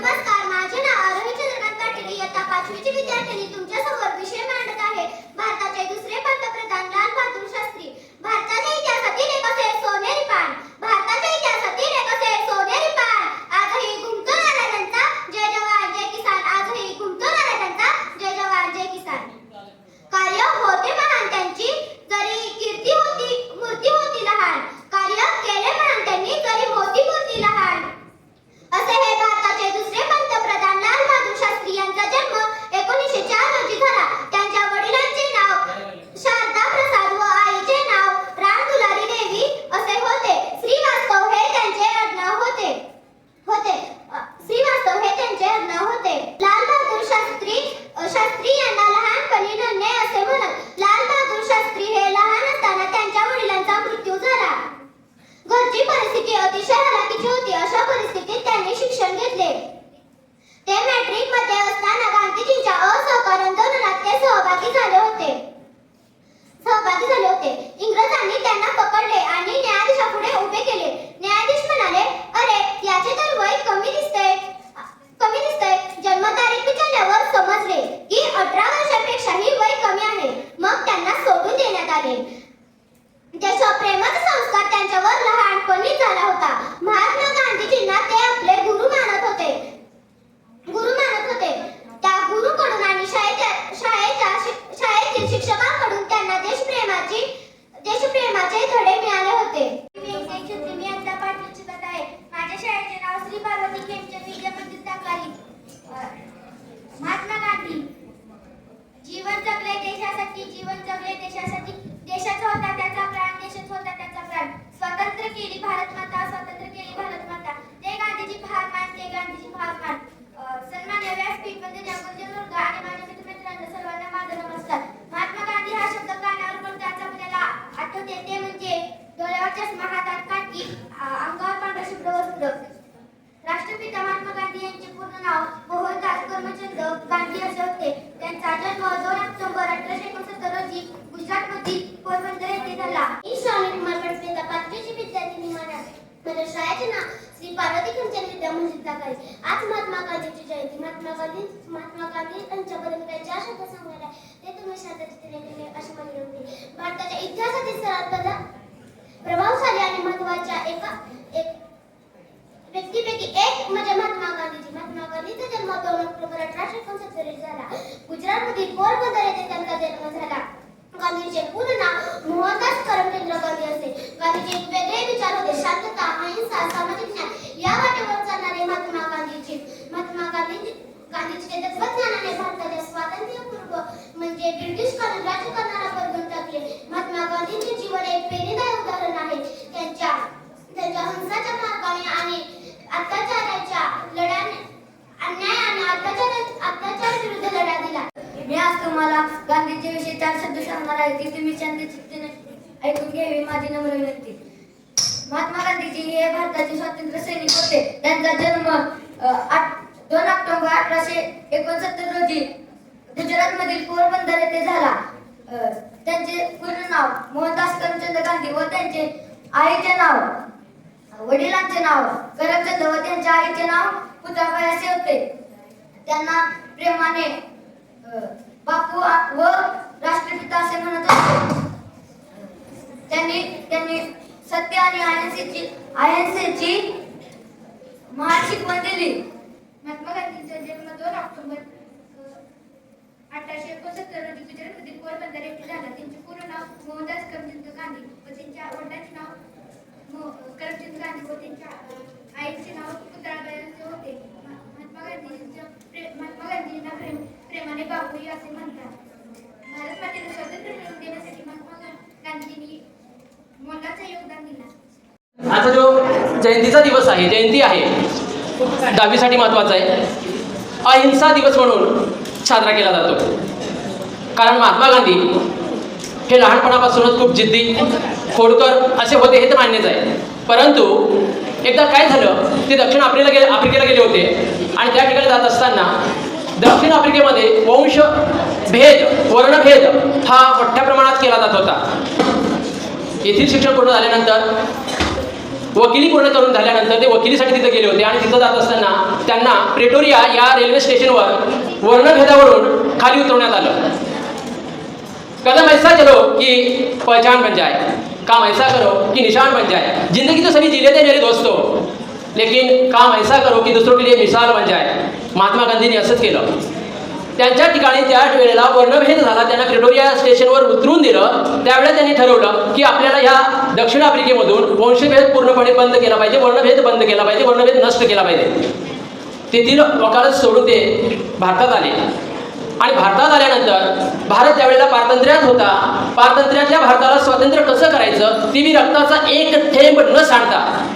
नमस्कार. माझे नाव आरोही चंद्रकांत पाटील. इयत्ता पाचवीची विद्यार्थिनी तुमच्यासमोर विषय मांडत आहे भारताचे दुसरे पंतप्रधान लाल बहादूर शास्त्री भारताच्या इतिहासातील एक असे सोनेरी पान भारताच्या इतिहासातील एक असे सोनेरी पान आजही घुमतो नाराजांचा जय जवान जय किसान आजही घुमतो नाराजांचा जय जवान जय किसान कार्य होते महान त्यांची जरी कीर्ती होती मूर्ती होती लहान कार्य केले महान त्यांनी जरी होती मूर्ती लहान असे हे भारताचे दुसरे पंतप्रधान लाल बहादूर शास्त्री यांचा जन्म एकोणीसशे चार रोजी झाला त्यांच्या वडिलांचे नाव शारदा प्रसाद व आईचे नाव राम दुलारी देवी असे होते श्रीवास्तव हे त्यांचे आडनाव होते होते अ, श्रीवास्तव हे त्यांचे आडनाव होते लाल बहादूर शास्त्री अ, शास्त्री यांना लहानपणी नन्हे असे म्हणत लाल बहादूर शास्त्री हे लहान असताना त्यांच्या वडिलांचा मृत्यू झाला घरची परिस्थिती अतिशय हलाखीची होती अशा परिस्थितीत त्यांनी शिक्षण घेतले ते मॅट्रिकमध्ये असताना गांधीजींच्या असहकार आंदोलनात ते सहभागी झाले होते सहभागी झाले होते इंग्रजांनी त्यांना पकडले आणि न्यायाधीशापुढे उभे केले न्यायाधीश म्हणाले अरे याचे तर वय कमी दिसतंय कमी दिसतंय जन्मतारीख विचारल्यावर समजले की अठरा वर्षापेक्षाही वय कमी आहे मग त्यांना सोडून देण्यात आले देशप्रेमाचा संस्कार त्यांच्यावर लहानपणी झाला होता महात्मा गांधीजींना ते आपले गुरु मानत होते गुरु मानत होते त्या गुरुकडून आणि शाळेच्या शाळेच्या शिक- शाळेतील शिक्षकांकडून त्यांना देशप्रेमाची देशप्रेमाचे धडे मिळाले होते मी आता पाठवून शिकत आहे माझ्या शाळेचे नाव श्री पार्वती खेमचंद विद्या मंदिर टाकलाही महात्मा गांधी जीवन जगले देशासाठी जीवन जगले देशासाठी देशाचा होता त्याचा प्राण देशात होता त्याचा प्राण स्वतंत्र केली भारत माता स्वतंत्र केली भारत माता ते गांधीजी फार मान ते गांधीजी फार मान अं, सन्मान्य व्यासपीठ म्हणजे ज्ञानवंत वर्ग आणि माझ्या मित्रमित्रांना सर्वांना माझा नमस्कार महात्मा गांधी हा शब्द कानावर पडतो त्याचा आपल्याला आठवते ते म्हणजे डोळ्यावर चष्मा हातात काठी अं, अंगावर पांढरा शुभ्र वस्त्र राष्ट्रपिता महात्मा गांधी यांचे पूर्ण नाव मोहनदास करमचंद गांधी असे होते. त्यांचा जन्म दोन ऑक्टोबर अठराशे एकोणसत्तर रोजी गुजरातमधील पोरबंदर येथे झाला. ही स्वामी कुमार पटपेता पाचवीची विद्यार्थिनी माझ्या माझ्या शाळेचे नाव श्री पार्वती कंचन विद्या मंदिर दाखवले आज महात्मा गांधीची जयंती. महात्मा गांधी महात्मा गांधी यांच्याबद्दल काही चार शब्द सांगायला ते तुम्ही शांततेने केले अशी माझी विनंती भारताच्या इतिहासातील सर्वात प्रधा- प्रभावशाली आणि महत्त्वाच्या एका एक व्यक्तीपैकी एक म्हणजे महात्मा गांधीजी महात्मा गांधीचा जन्म दोन ऑक्टोबर अठराशे एकोणसत्तर रोजी झाला गुजरातमधील पोरबंदर येथे त्यांचा जन्म झाला गांधीचे पूर्ण नाव मोहनदास करमचंद्र गांधी असे. गांधीचे वेगळे विचार होते शांतता अहिंसा सामाजिक न्याय या वाटेवर चालणारे महात्मा गांधीजी महात्मा गांधीजी गांधीजीचे तत्वज्ञानाने भारताच्या स्वातंत्र्यपूर्व म्हणजे ब्रिटिश काळात राज्य करणारा बदलून टाकले महात्मा गांधींचे जीवन एक प्रेरणादायक उदाहरण आहे त्यांच्या त्यांच्या हंसाच्या मार्गाने आणि अत्याचाराच्या लढ्याने अन्याय आणि अत्याचार अत्याचार विरुद्ध लढा दिला मी आज तुम्हाला विषयी चार शब्द सांगणार आहे तुम्ही शांतचित्तेने ऐकून घ्यावी माझी नम्र विनंती. महात्मा गांधीजी हे भारताचे स्वातंत्र्य सैनिक होते. त्यांचा जन्म आठ- दोन ऑक्टोबर अठराशे एकोणसत्तर रोजी गुजरातमधील पोरबंदर येथे झाला. त्यांचे पूर्ण नाव मोहनदास करमचंद गांधी व त्यांचे आईचे नाव वडिलांचे नाव करमचंद व त्यांच्या आईचे नाव पुतळाबाई असे होते. त्यांना प्रेमाने बापू व राष्ट्रपिता असे म्हणत होते त्यांनी त्यांनी सत्य आणि अहिंसेची अहिंसेची महान शिकवण दिली. महात्मा गांधींचा जन्म दोन ऑक्टोबर अठराशे एकोणसत्तर रोजी गुजरातमधील पोरबंदर येथे झाला. त्यांचे पूर्ण नाव मोहनदास करमचंद गांधी व त्यांच्या वडिलांचे नाव मो- करमचंद गांधी व त्यांच्या आईचे नाव पुतळाबाई असे होते. महात्मा गांधी प्रे- महात्मा गांधींना प्रेम प्रेमाने बापूई असे म्हणतात भारत मातेला स्वातंत्र्य मिळवून देण्यासाठी महात्मा गांधींनी मोलाचं योगदान दिलं आता जो जयंतीचा दिवस आहे जयंती आहे दहावीसाठी महत्त्वाचा आहे. अहिंसा दिवस म्हणून साजरा केला जातो. कारण महात्मा गांधी हे लहानपणापासूनच खूप जिद्दी खोडकर असे होते हे तर मान्यच आहे. परंतु एकदा काय झालं ते दक्षिण आफ्रिकेला गेले आफ्रिकेला गेले होते. आणि त्या ठिकाणी जात असताना दक्षिण आफ्रिकेमध्ये भेद वर्णभेद हा मोठ्या प्रमाणात केला जात होता. येथील शिक्षण पूर्ण झाल्यानंतर वकिली पूर्ण करून झाल्यानंतर ते वकिलीसाठी तिथे गेले होते आणि तिथं जात असताना त्यांना प्रेटोरिया या रेल्वे स्टेशनवर वर्णभेदावरून खाली उतरवण्यात आलं. कदम ऐसा चलो कि पहचान बन जाए काम ऐसा करो कि निशान बन जाए। जिंदगी तो सभी जी थे मेरे दोस्तों लेकिन काम ऐसा करो की दुसरों के लिए मिसाल बन जाए। महात्मा गांधींनी असंच केलं। त्यांच्या ठिकाणी त्या वेळेला वर्णभेद झाला. त्यांना प्रिटोरिया स्टेशनवर उतरून दिलं. त्यावेळेला त्यांनी ठरवलं की आपल्याला ह्या दक्षिण आफ्रिकेमधून वंशभेद पूर्णपणे बंद केला पाहिजे वर्णभेद बंद केला पाहिजे वर्णभेद नष्ट केला पाहिजे. तेथील वकालत सोडून ते भारतात आले. आणि भारतात आल्यानंतर भारत त्यावेळेला पारतंत्र्यात होता. पारतंत्र्यातल्या भारताला स्वातंत्र्य कसं करायचं? ती मी रक्ताचा एक थेंब न सांडता